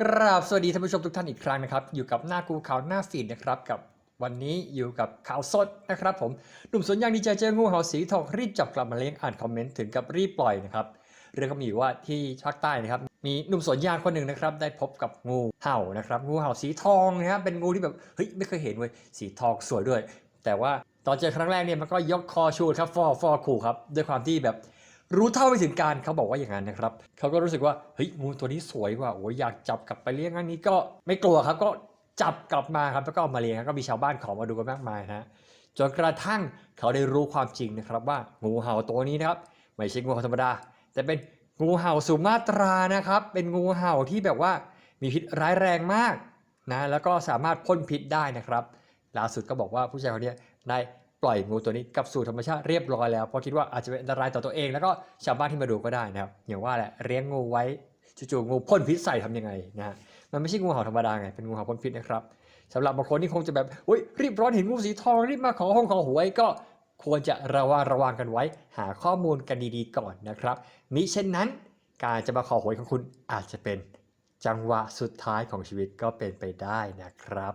กราบสวัสดีท่านผู้ชมทุกท่านอีกครั้งนะครับ อยู่กับหน้ากูข่าวหน้าฟีดนะครับกับวันนี้อยู่กับข่าวสดนะครับผมหนุ่มสวนยางดีใจเจองูเห่าสีทองรีบจับกลับมาเลี้ยงอ่านคอมเมนต์ถึงกับรีบปล่อยนะครับเรื่องก็มีว่าที่ภาคใต้นะครับมีหนุ่มสวนยางคนหนึ่งนะครับได้พบกับงูเห่านะครับงูเห่าสีทองนะครับเป็นงูที่แบบเฮ้ยไม่เคยเห็นเว้ยสีทองสวยด้วย แต่ว่าตอนเจอครั้งแรกเนี่ยมันก็ยกคอชูครับฟอฟอขู่ครับด้วยความที่แบบ รู้เท่าไม่ถึงการเขาบอกว่าอย่างนั้นนะครับเขาก็รู้สึกว่าเฮ้ยงูตัวนี้สวยว่ะโอ้ยอยากจับกลับไปเลี้ยงอันนี้ก็ไม่กลัวครับก็จับกลับมาครับแล้วก็เอามาเลี้ยงก็มีชาวบ้านขอมาดูกันมากมายนะจนกระทั่งเขาได้รู้ความจริงนะครับว่างูเห่าตัวนี้นะครับไม่ใช่งูเห่าธรรมดา แต่เป็นงูเห่าสุมาตรานะครับ เป็นงูเห่าที่แบบว่ามีพิษร้ายแรงมากนะแล้วก็สามารถพ่นพิษได้นะครับล่าสุดก็บอกว่าผู้ชายคนนี้ได้ ล่อยงูตัวนี้กลับสู่ธรรมชาติเรียบร้อยแล้วเพราะคิดว่าอาจจะเป็นอันตรายต่อตัวเอง แล้วก็ชาวบ้านที่มาดูก็ได้นะครับอย่างว่าแหละเลี้ยงงูไว้จู่ๆงูพ่นพิษใส่ทำยังไงนะมันไม่ใช่งูเห่าธรรมดาไงเป็นงูเห่าพ่นพิษนะครับสำหรับบางคนที่คงจะแบบอุ้ยรีบร้อนเห็นงูสีทองรีบมาขอห้องขอหวยก็ควรจะระวังระวังกันไว้ หาข้อมูลกันดีๆก่อนนะครับมิเช่นนั้นการจะมาขอหวยของคุณอาจจะเป็นจังหวะสุดท้ายของชีวิตก็เป็นไปได้นะครับ